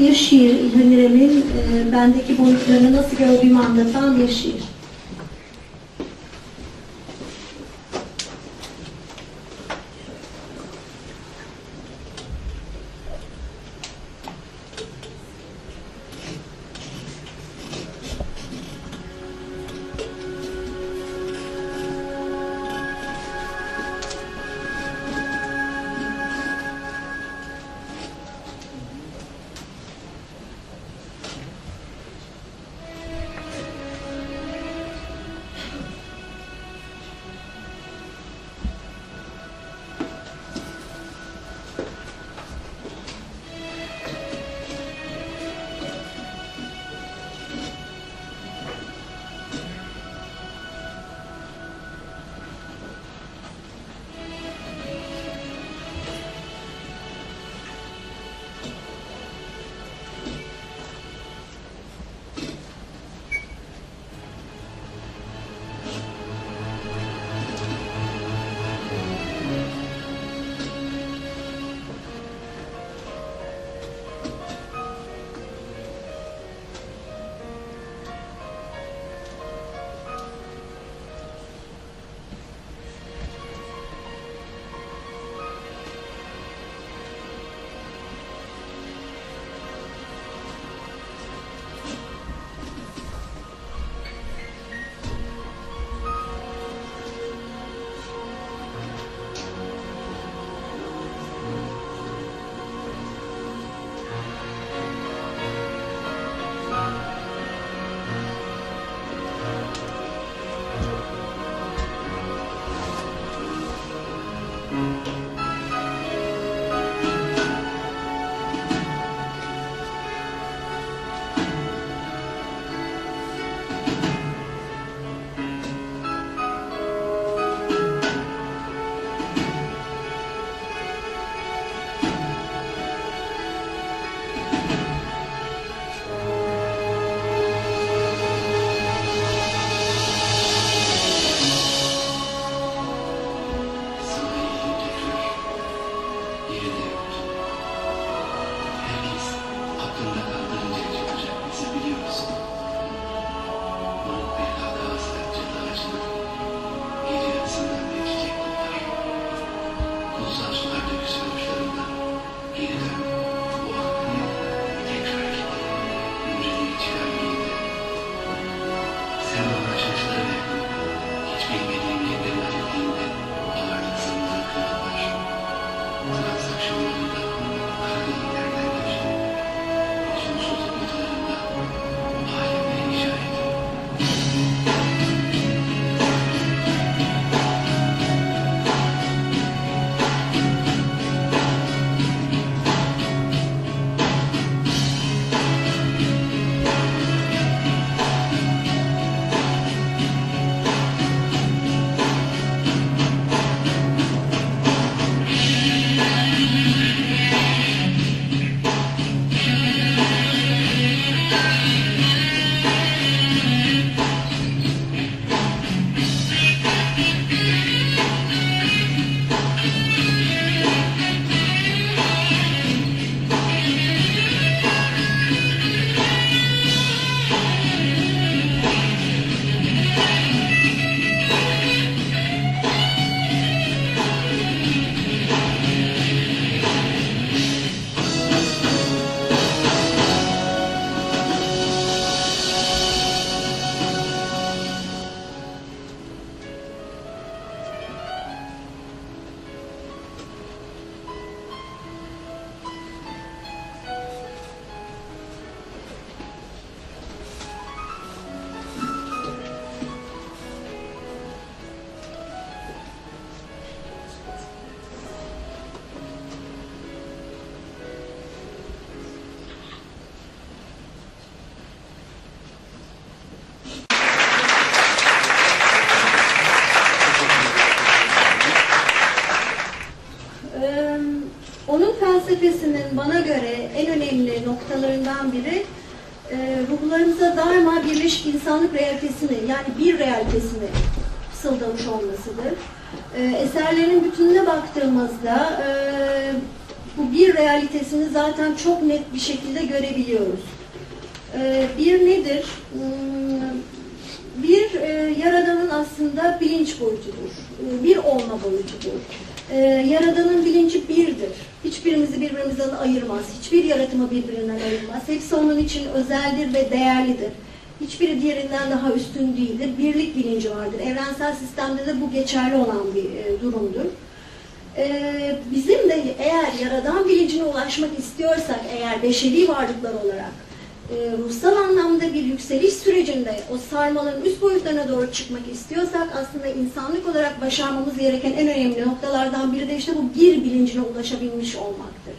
bir şiir, İlhan e, bendeki boyutlarını nasıl gördüğümü anlatan bir şiir. insanlık realitesini yani bir realitesini fısıldamış olmasıdır. E, eserlerin bütününe baktığımızda e, bu bir realitesini zaten çok net bir şekilde görebiliyoruz. E, bir nedir? Hmm, bir e, yaradanın aslında bilinç boyutudur. Ee, bir olma boyutudur. E, yaradanın bilinci birdir. Hiçbirimizi birbirimizden ayırmaz. Hiçbir yaratımı birbirinden ayırmaz. Hepsi onun için özeldir ve değerlidir. Hiçbiri diğerinden daha üstün değildir. Birlik bilinci vardır. Evrensel sistemde de bu geçerli olan bir e, durumdur. Ee, bizim de eğer yaradan bilincine ulaşmak istiyorsak, eğer beşeri varlıklar olarak e, ruhsal anlamda bir yükseliş sürecinde o sarmalın üst boyutlarına doğru çıkmak istiyorsak aslında insanlık olarak başarmamız gereken en önemli noktalardan biri de işte bu bir bilincine ulaşabilmiş olmaktır.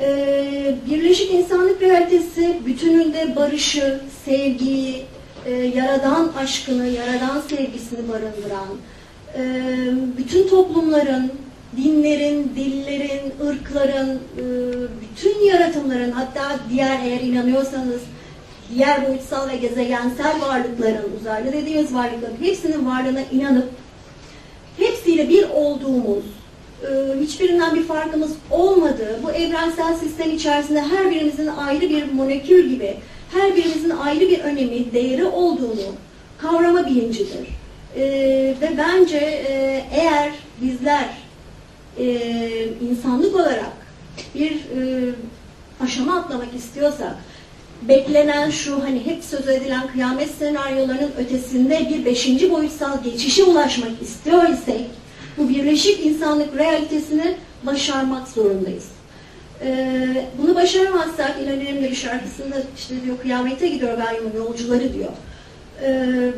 Ee, Birleşik insanlık realitesi bütününde barışı, sevgiyi, e, yaradan aşkını, yaradan sevgisini barındıran, e, bütün toplumların, dinlerin, dillerin, ırkların, e, bütün yaratımların hatta diğer eğer inanıyorsanız diğer boyutsal ve gezegensel varlıkların, uzaylı dediğimiz varlıkların hepsinin varlığına inanıp hepsiyle bir olduğumuz, e, hiçbirinden bir farkımız olmadığı bu evrensel sistem içerisinde her birimizin ayrı bir molekül gibi, her birimizin ayrı bir önemi, değeri olduğunu kavrama bilincidir. E, Ve bence e, eğer bizler e, insanlık olarak bir e, aşama atlamak istiyorsak, beklenen şu hani hep söz edilen kıyamet senaryolarının ötesinde bir beşinci boyutsal geçişe ulaşmak istiyor isek bu birleşik insanlık realitesini başarmak zorundayız. Ee, bunu başaramazsak İlhan bir şarkısında işte diyor kıyamete gidiyor gayrimin yolcuları diyor. Ee,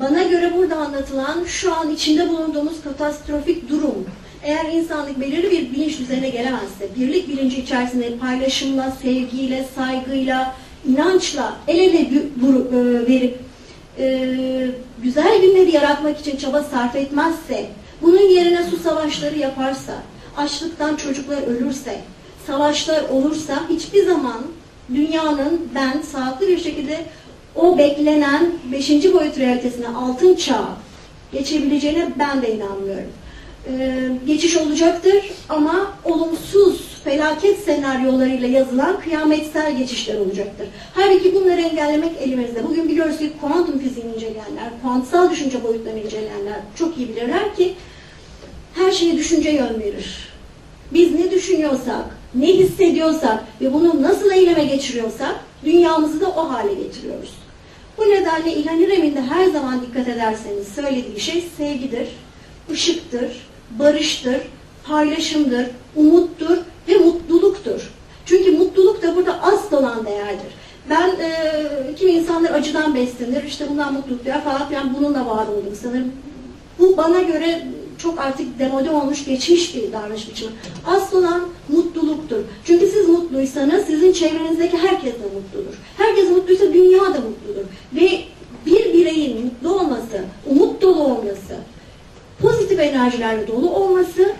bana göre burada anlatılan şu an içinde bulunduğumuz katastrofik durum eğer insanlık belirli bir bilinç düzeyine gelemezse, birlik bilinci içerisinde paylaşımla, sevgiyle, saygıyla, inançla el ele e, verip e, güzel günleri yaratmak için çaba sarf etmezse, bunun yerine su savaşları yaparsa, açlıktan çocuklar ölürse, savaşlar olursa hiçbir zaman dünyanın ben sağlıklı bir şekilde o beklenen 5. boyut realitesine altın çağı geçebileceğine ben de inanmıyorum. Ee, geçiş olacaktır ama olumsuz felaket senaryolarıyla yazılan kıyametsel geçişler olacaktır. Halbuki bunları engellemek elimizde. Bugün biliyoruz ki kuantum fiziğini inceleyenler, kuantsal düşünce boyutlarını inceleyenler çok iyi bilirler ki her şeye düşünce yön verir. Biz ne düşünüyorsak, ne hissediyorsak ve bunu nasıl eyleme geçiriyorsak dünyamızı da o hale getiriyoruz. Bu nedenle İlhan İrem'in de her zaman dikkat ederseniz söylediği şey sevgidir, ışıktır, barıştır, paylaşımdır, umuttur ve mutluluktur. Çünkü mutluluk da burada asıl olan değerdir. Ben e, kimi insanlar acıdan beslenir, işte bundan mutluluk duyar falan filan bununla var oldum sanırım. Bu bana göre çok artık demode olmuş, geçmiş bir davranış biçimi. Asıl olan mutluluktur. Çünkü siz mutluysanız sizin çevrenizdeki herkes de mutludur. Herkes mutluysa dünya da mutludur. Ve bir bireyin mutlu olması, umut dolu olması, pozitif enerjilerle dolu olması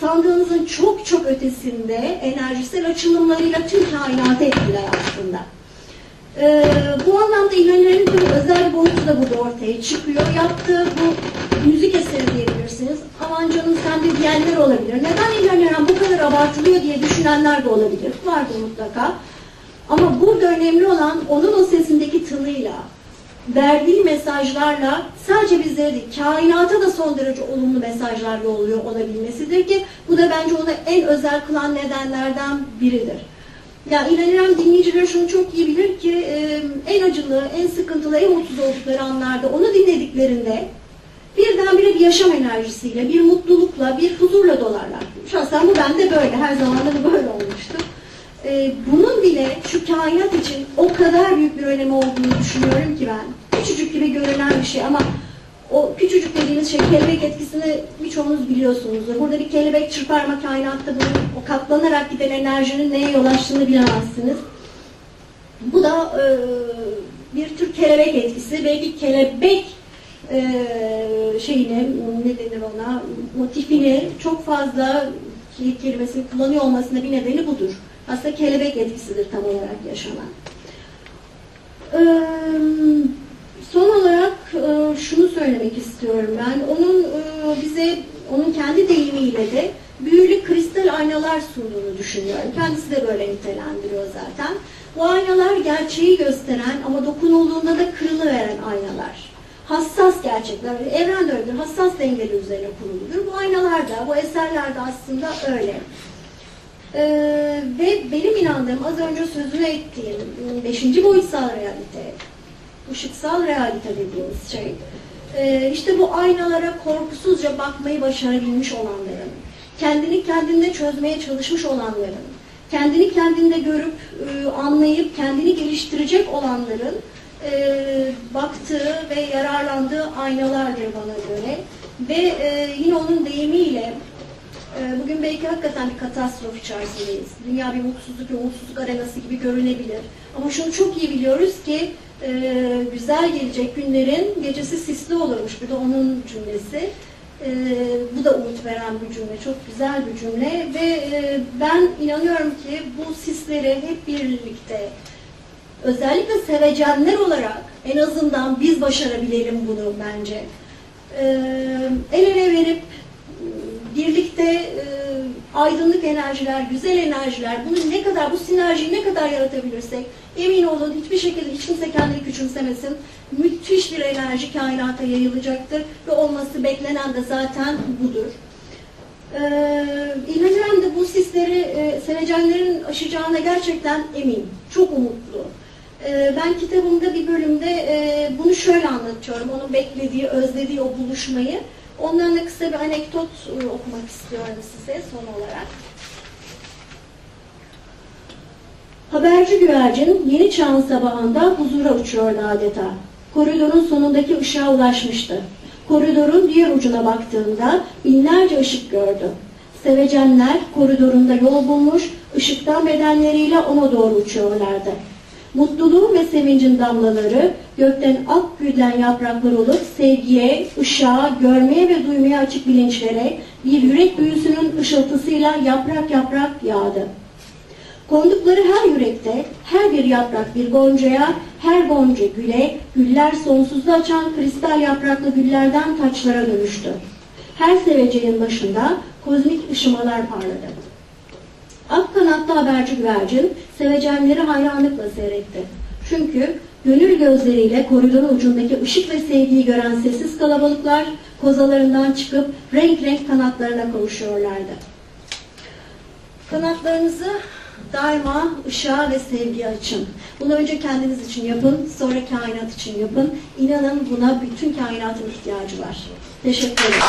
sandığınızın çok çok ötesinde enerjisel açılımlarıyla tüm kainatı etkiler aslında. Ee, bu anlamda tabii özel boyutu da burada ortaya çıkıyor. Yaptığı bu müzik de diyenler olabilir. Neden İlhan bu kadar abartılıyor diye düşünenler de olabilir. Vardır mutlaka. Ama burada önemli olan onun o sesindeki tınıyla, verdiği mesajlarla sadece bizlere değil, kainata da son derece olumlu mesajlar yolluyor olabilmesidir ki bu da bence onu en özel kılan nedenlerden biridir. Ya İlhan İrem dinleyiciler şunu çok iyi bilir ki en acılı, en sıkıntılı, en mutsuz oldukları anlarda onu dinlediklerinde birdenbire bir yaşam enerjisiyle, bir mutlulukla, bir huzurla dolarlar. Şahsen bu bende böyle, her zaman da böyle olmuştu. E, bunun bile şu kainat için o kadar büyük bir önemi olduğunu düşünüyorum ki ben. Küçücük gibi görünen bir şey ama o küçücük dediğimiz şey kelebek etkisini birçoğunuz biliyorsunuzdur. Burada bir kelebek çırparma kainatta bunun o katlanarak giden enerjinin neye yol açtığını bilemezsiniz. Bu da e, bir tür kelebek etkisi. Belki kelebek e, şeyini, ne denir ona, motifini çok fazla kelimesini kullanıyor olmasında bir nedeni budur. Aslında kelebek etkisidir tam olarak yaşanan. Ee, son olarak e, şunu söylemek istiyorum ben. Onun e, bize, onun kendi deyimiyle de büyülü kristal aynalar sunduğunu düşünüyorum. Kendisi de böyle nitelendiriyor zaten. Bu aynalar gerçeği gösteren ama dokunulduğunda da kırılıveren aynalar. Hassas gerçekler, evren öyledir, hassas dengeler üzerine kuruludur. Bu aynalar da, bu eserler de aslında öyle. Ee, ve benim inandığım, az önce sözünü ettiğim beşinci boyutsal realite, ışıksal realite dediğimiz şey, ee, işte bu aynalara korkusuzca bakmayı başarabilmiş olanların, kendini kendinde çözmeye çalışmış olanların, kendini kendinde görüp, e, anlayıp, kendini geliştirecek olanların e, baktığı ve yararlandığı aynalardır bana göre. Ve e, yine onun deyimiyle, e, bugün belki hakikaten bir katastrof içerisindeyiz. Dünya bir mutsuzluk ve umutsuzluk arenası gibi görünebilir. Ama şunu çok iyi biliyoruz ki e, güzel gelecek günlerin gecesi sisli olurmuş. Bu da onun cümlesi. E, bu da umut veren bir cümle, çok güzel bir cümle ve e, ben inanıyorum ki bu sisleri hep birlikte özellikle sevecenler olarak en azından biz başarabilelim bunu bence. E, el ele verip birlikte e, aydınlık enerjiler, güzel enerjiler, bunu ne kadar, bu sinerjiyi ne kadar yaratabilirsek emin olun hiçbir şekilde hiç kimse kendini küçümsemesin. Müthiş bir enerji kainata yayılacaktır ve olması beklenen de zaten budur. Ee, İlhancan da bu sisleri e, sevecenlerin aşacağına gerçekten emin, çok umutlu. Ee, ben kitabımda bir bölümde e, bunu şöyle anlatıyorum, onun beklediği, özlediği o buluşmayı. Ondan da kısa bir anekdot e, okumak istiyorum size son olarak. Haberci güvercin yeni çağın sabahında huzura uçuyordu adeta. Koridorun sonundaki ışığa ulaşmıştı. Koridorun diğer ucuna baktığında binlerce ışık gördü. Sevecenler koridorunda yol bulmuş, ışıktan bedenleriyle ona doğru uçuyorlardı. Mutluluğun ve sevincin damlaları gökten ak gülen yapraklar olup sevgiye, ışığa, görmeye ve duymaya açık bilinçlere bir yürek büyüsünün ışıltısıyla yaprak yaprak yağdı. Kondukları her yürekte her bir yaprak bir goncaya, her gonca güle, güller sonsuzda açan kristal yapraklı güllerden taçlara dönüştü. Her seveceğin başında kozmik ışımalar parladı. Ak kanatlı haberci güvercin sevecenleri hayranlıkla seyretti. Çünkü gönül gözleriyle koridorun ucundaki ışık ve sevgiyi gören sessiz kalabalıklar kozalarından çıkıp renk renk kanatlarına kavuşuyorlardı. Kanatlarınızı daima ışığa ve sevgiye açın. Bunu önce kendiniz için yapın, sonra kainat için yapın. İnanın buna bütün kainatın ihtiyacı var. Teşekkür ederim.